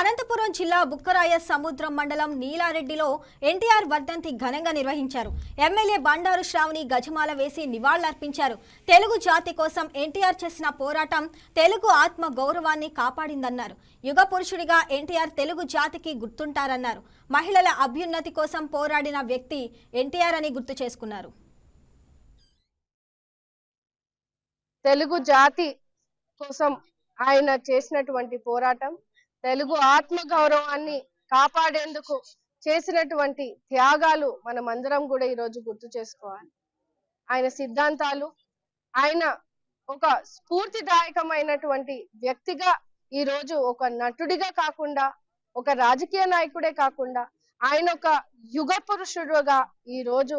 అనంతపురం జిల్లా బుక్కరాయ సముద్రం మండలం నీలారెడ్డిలో ఎన్టీఆర్ వర్ధంతి ఘనంగా నిర్వహించారు. ఎమ్మెల్యే బండారు శ్రావణి గజమాల వేసి నివాళులర్పించారు. తెలుగు జాతి కోసం ఎన్టీఆర్ చేసిన పోరాటం తెలుగు ఆత్మ గౌరవాన్ని కాపాడిందన్నారు. యుగ పురుషుడిగా ఎన్టీఆర్ తెలుగు జాతికి గుర్తుంటారన్నారు. మహిళల అభ్యున్నతి కోసం పోరాడిన వ్యక్తి ఎన్టీఆర్ అని గుర్తు చేసుకున్నారు. తెలుగు జాతి కోసం ఆయన చేసినటువంటి పోరాటం తెలుగు ఆత్మ గౌరవాన్ని కాపాడేందుకు చేసినటువంటి త్యాగాలు మనం అందరం కూడా ఈరోజు గుర్తు చేసుకోవాలి. ఆయన సిద్ధాంతాలు ఆయన ఒక స్ఫూర్తిదాయకమైనటువంటి వ్యక్తిగా ఈ రోజు ఒక నటుడిగా కాకుండా ఒక రాజకీయ నాయకుడే కాకుండా ఆయన ఒక యుగ పురుషుడుగా ఈ రోజు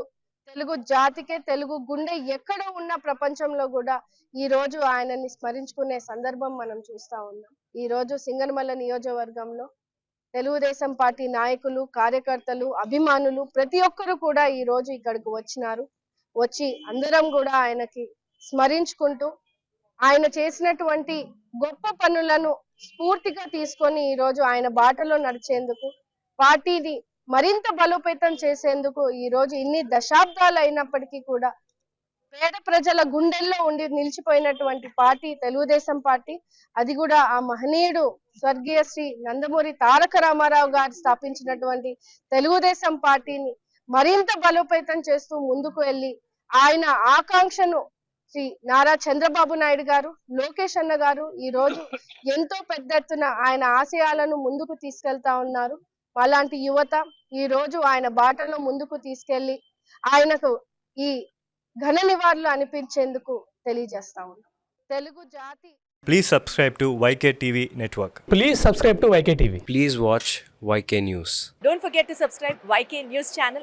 తెలుగు జాతికే తెలుగు గుండె ఎక్కడ ఉన్న ప్రపంచంలో కూడా ఈ రోజు ఆయనని స్మరించుకునే సందర్భం మనం చూస్తా ఉన్నాం. ఈ రోజు సింగనమల్ల నియోజకవర్గంలో తెలుగుదేశం పార్టీ నాయకులు కార్యకర్తలు అభిమానులు ప్రతి ఒక్కరు కూడా ఈ రోజు ఇక్కడికి వచ్చినారు. వచ్చి అందరం కూడా ఆయనకి స్మరించుకుంటూ ఆయన చేసినటువంటి గొప్ప పనులను స్ఫూర్తిగా తీసుకొని ఈ రోజు ఆయన బాటలో నడిచేందుకు పార్టీని మరింత బలోపేతం చేసేందుకు ఈ రోజు ఇన్ని దశాబ్దాలు అయినప్పటికీ కూడా పేద ప్రజల గుండెల్లో ఉండి నిలిచిపోయినటువంటి పార్టీ తెలుగుదేశం పార్టీ అది కూడా ఆ మహనీయుడు స్వర్గీయ శ్రీ నందమూరి తారక రామారావు గారు స్థాపించినటువంటి తెలుగుదేశం పార్టీని మరింత బలోపేతం చేస్తూ ముందుకు వెళ్ళి ఆయన ఆకాంక్షను శ్రీ నారా చంద్రబాబు నాయుడు గారు లోకేష్ అన్న గారు ఈ రోజు ఎంతో పెద్ద ఎత్తున ఆయన ఆశయాలను ముందుకు తీసుకెళ్తా ఉన్నారు. అలాంటి యువత ఈ రోజు ఆయన బాటలో ముందుకు తీసుకెళ్ళి ఆయనకు ఈ ఘన నివాళులు అనిపించేందుకు తెలియజేస్తా ఉన్నాం. తెలుగు జాతి please subscribe to YK TV network please subscribe to YK TV please watch YK news don't forget to subscribe YK news channel